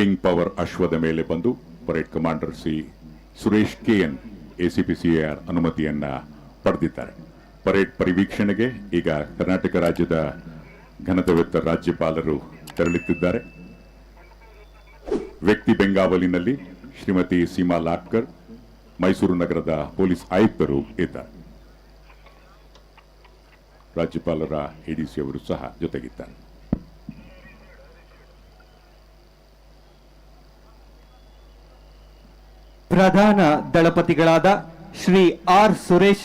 King power ಅಶ್ವದ ಮೇಲೆ ಬಂದು parade commander C Suresh KN ACPCR ಅನುಮತಿಯನ್ನ ಪಡೆದಿದ್ದಾರೆ. ಪರೇಡ್ ಪರಿವೀಕ್ಷಣೆಗೆ ಈಗ ಕರ್ನಾಟಕ ರಾಜ್ಯದ ಘನತವೆತ್ತ ರಾಜ್ಯಪಾಲರು ತೆರಳುತ್ತಿದ್ದಾರೆ. ವ್ಯಕ್ತಿ ಬೆಂಗಾವಲಿನಲ್ಲಿ ಶ್ರೀಮತಿ ಸೀಮಾ ಲಾಟ್ಕರ್ ಮೈಸೂರು ನಗರದ ಪೊಲೀಸ್ ಆಯುಕ್ತರು ಇದ್ದಾರೆ. ರಾಜ್ಯಪಾಲರ ಎಡಿಸಿ ಅವರು ಸಹ ಜೊತೆಗಿದ್ದಾರೆ. ಪ್ರಧಾನ ದಳಪತಿಗಳಾದ ಶ್ರೀ ಆರ್ ಸುರೇಶ್,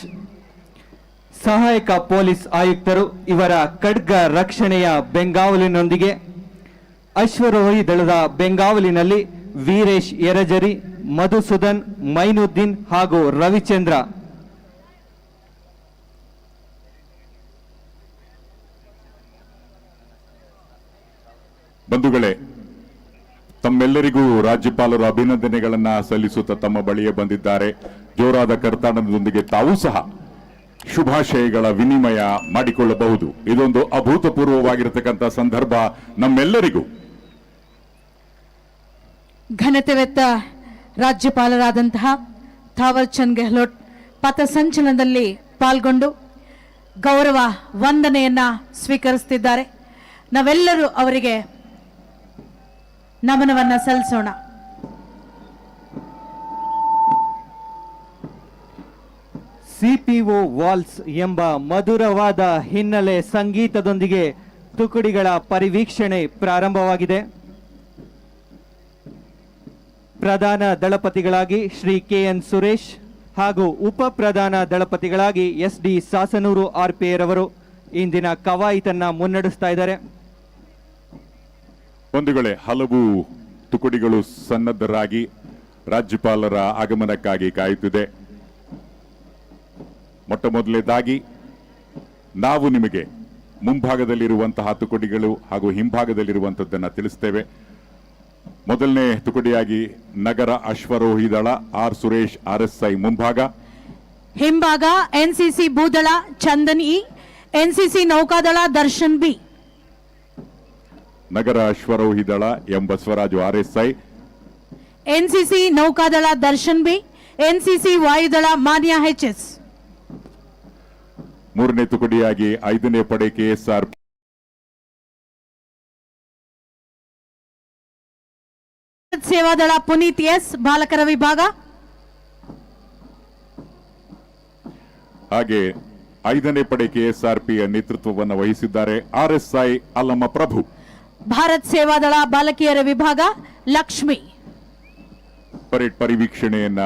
ಸಹಾಯಕ ಪೊಲೀಸ್ ಆಯುಕ್ತರು ಇವರ ಖಡ್ಗ ರಕ್ಷಣೆಯ ಬೆಂಗಾವಲಿನೊಂದಿಗೆ, ಅಶ್ವರೋಹಿ ದಳದ ಬೆಂಗಾವಲಿನಲ್ಲಿ ವೀರೇಶ್ ಯರಜರಿ, ಮಧುಸೂದನ್, ಮೈನುದ್ದೀನ್ ಹಾಗೂ ರವಿಚಂದ್ರ. ಬಂಧುಗಳೇ ತಮ್ಮೆಲ್ಲರಿಗೂ ರಾಜ್ಯಪಾಲರು ಅಭಿನಂದನೆಗಳನ್ನ ಸಲ್ಲಿಸುತ್ತಾ ತಮ್ಮ ಬಳಿಯೇ ಬಂದಿದ್ದಾರೆ. ಜೋರಾದ ಕರ್ತಾಡನದೊಂದಿಗೆ ತಾವು ಸಹ ಶುಭಾಶಯಗಳ ವಿನಿಮಯ ಮಾಡಿಕೊಳ್ಳಬಹುದು. ಇದೊಂದು ಅಭೂತಪೂರ್ವವಾಗಿರತಕ್ಕಂಥ ಸಂದರ್ಭ ನಮ್ಮೆಲ್ಲರಿಗೂ. ಘನತೆವೆತ್ತ ರಾಜ್ಯಪಾಲರಾದಂತಹ ಥಾವರ್ ಚಂದ್ ಗೆಹ್ಲೋಟ್ ಪಥಸಂಚಲನದಲ್ಲಿ ಪಾಲ್ಗೊಂಡು ಗೌರವ ವಂದನೆಯನ್ನ ಸ್ವೀಕರಿಸುತ್ತಿದ್ದಾರೆ ನಾವೆಲ್ಲರೂ ಅವರಿಗೆ ನಮನವನ್ನ ಸಲ್ಲಿಸೋಣ. ಸಿಪಿಒ ವಾಲ್ಸ್ ಎಂಬ ಮಧುರವಾದ ಹಿನ್ನೆಲೆ ಸಂಗೀತದೊಂದಿಗೆ ತುಕುಡಿಗಳ ಪರಿವೀಕ್ಷಣೆ ಪ್ರಾರಂಭವಾಗಿದೆ. ಪ್ರಧಾನ ದಳಪತಿಗಳಾಗಿ ಶ್ರೀ ಕೆ ಎನ್ ಸುರೇಶ್ ಹಾಗೂ ಉಪ ಪ್ರಧಾನ ದಳಪತಿಗಳಾಗಿ S D Sasanur R P ರವರು ಇಂದಿನ ಕವಾಯಿತನ್ನ ಮುನ್ನಡೆಸ್ತಾ ಇದ್ದಾರೆ. ಬಂಧುಗಳೇ, ಹಲವು ತುಕಡಿಗಳು ಸನ್ನದ್ಧರಾಗಿ ರಾಜ್ಯಪಾಲರ ಆಗಮನಕ್ಕಾಗಿ ಕಾಯುತ್ತಿದೆ. ಮೊಟ್ಟ ಮೊದಲನೇದಾಗಿ ನಾವು ನಿಮಗೆ ಮುಂಭಾಗದಲ್ಲಿರುವಂತಹ ತುಕಡಿಗಳು ಹಾಗೂ ಹಿಂಭಾಗದಲ್ಲಿರುವಂಥದ್ದನ್ನು ತಿಳಿಸ್ತೇವೆ. ಮೊದಲನೇ ತುಕಡಿಯಾಗಿ ನಗರ ಅಶ್ವರೋಹಿ ದಳ, R Suresh, R S I ಮುಂಭಾಗ. ಹಿಂಭಾಗ ಎನ್ಸಿಸಿ ಭೂದಳ ಚಂದನ್ ಇ ಎನ್ಸಿಸಿ ನೌಕಾದಳ ದರ್ಶನ್ ಬಿ. ನಗರ ಅಶ್ವರೋಹಿ ದಳ M Basavaraju R S I NCC ನೌಕಾದಳ Darshan B NCC ವಾಯುದಳ ಮಾನ್ಯ ಎಚ್ ಎಸ್. ಮೂರನೇ ತುಕಡಿಯಾಗಿ ಐದನೇ ಪಡೆ ಕೆಎಸ್ಆರ್. ಸೇವಾದಳ ಪುನೀತ್ ಎಸ್ ಬಾಲಕರ ವಿಭಾಗ. ಹಾಗೆ ಐದನೇ ಪಡೆ ಕೆಎಸ್ಆರ್ಪಿಯ ನೇತೃತ್ವವನ್ನು ವಹಿಸಿದ್ದಾರೆ ಆರ್ಎಸ್ಐ ಅಲ್ಲಮ್ಮ ಪ್ರಭು. ಭಾರತ್ ಸೇವಾದಳ ಬಾಲಕಿಯರ ವಿಭಾಗ ಲಕ್ಷ್ಮಿ. ಪರೇಡ್ ಪರಿವೀಕ್ಷಣೆಯನ್ನ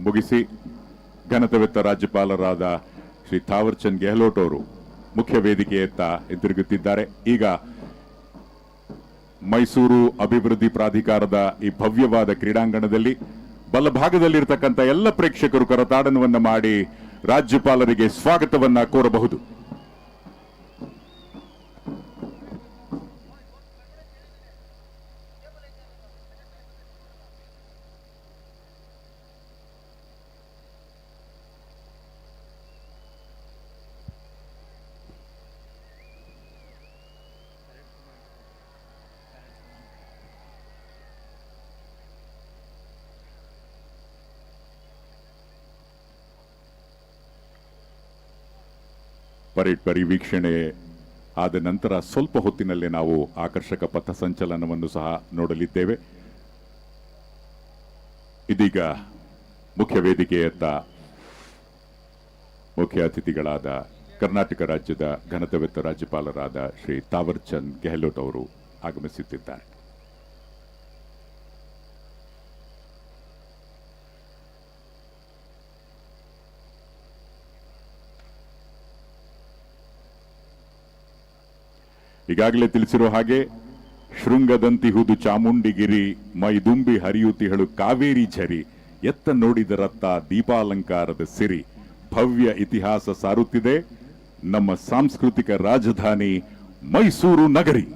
ಮುಗಿಸಿ ಘನತವೆತ್ತ ರಾಜ್ಯಪಾಲರಾದ ಶ್ರೀ ಥಾವರ್ ಚಂದ್ ಗೆಹ್ಲೋಟ್ ಅವರು ಮುಖ್ಯ ವೇದಿಕೆಯತ್ತ ಹಿಂತಿರುಗುತ್ತಿದ್ದಾರೆ. ಈಗ ಮೈಸೂರು ಅಭಿವೃದ್ಧಿ ಪ್ರಾಧಿಕಾರದ ಈ ಭವ್ಯವಾದ ಕ್ರೀಡಾಂಗಣದಲ್ಲಿ ಬಲಭಾಗದಲ್ಲಿರತಕ್ಕಂಥ ಎಲ್ಲ ಪ್ರೇಕ್ಷಕರು ಕರತಾಡನವನ್ನು ಮಾಡಿ ರಾಜ್ಯಪಾಲರಿಗೆ ಸ್ವಾಗತವನ್ನ ಕೋರಬಹುದು. ಪರೇಡ್ ಪರಿವೀಕ್ಷಣೆ ಆದ ನಂತರ ಸ್ವಲ್ಪ ಹೊತ್ತಿನಲ್ಲೇ ನಾವು ಆಕರ್ಷಕ ಪಥ ಸಂಚಲನವನ್ನು ಸಹ ನೋಡಲಿದ್ದೇವೆ. ಇದೀಗ ಮುಖ್ಯ ವೇದಿಕೆಯತ್ತ ಮುಖ್ಯ ಅತಿಥಿಗಳಾದ ಕರ್ನಾಟಕ ರಾಜ್ಯದ ಘನತವೆತ್ತ ರಾಜ್ಯಪಾಲರಾದ ಶ್ರೀ ತಾವರ್ಚಂದ್ ಗೆಹ್ಲೋಟ್ ಅವರು ಆಗಮಿಸುತ್ತಿದ್ದಾರೆ. ಈಗಾಗಲೇ ತಿಳಿಸಿರೋ ಹಾಗೆ ಶೃಂಗದಂತಿಹುದು ಚಾಮುಂಡಿಗಿರಿ ಮೈದುಂಬಿ ಹರಿಯುತಿಹಳು ಕಾವೇರಿ ಝರಿ. ಎತ್ತ ನೋಡಿದ ರತ್ತ ದೀಪಾಲಂಕಾರದ ಸಿರಿ. ಭವ್ಯ ಇತಿಹಾಸ ಸಾರುತ್ತಿದೆ. ನಮ್ಮ ಸಾಂಸ್ಕೃತಿಕ ರಾಜಧಾನಿ ಮೈಸೂರು ನಗರಿ.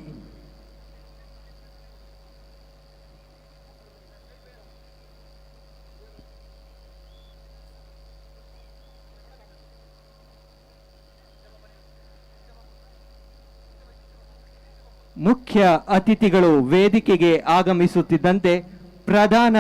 ಮುಖ್ಯ ಅತಿಥಿಗಳು ವೇದಿಕೆಗೆ ಆಗಮಿಸುತ್ತಿದ್ದಂತೆ ಪ್ರಧಾನ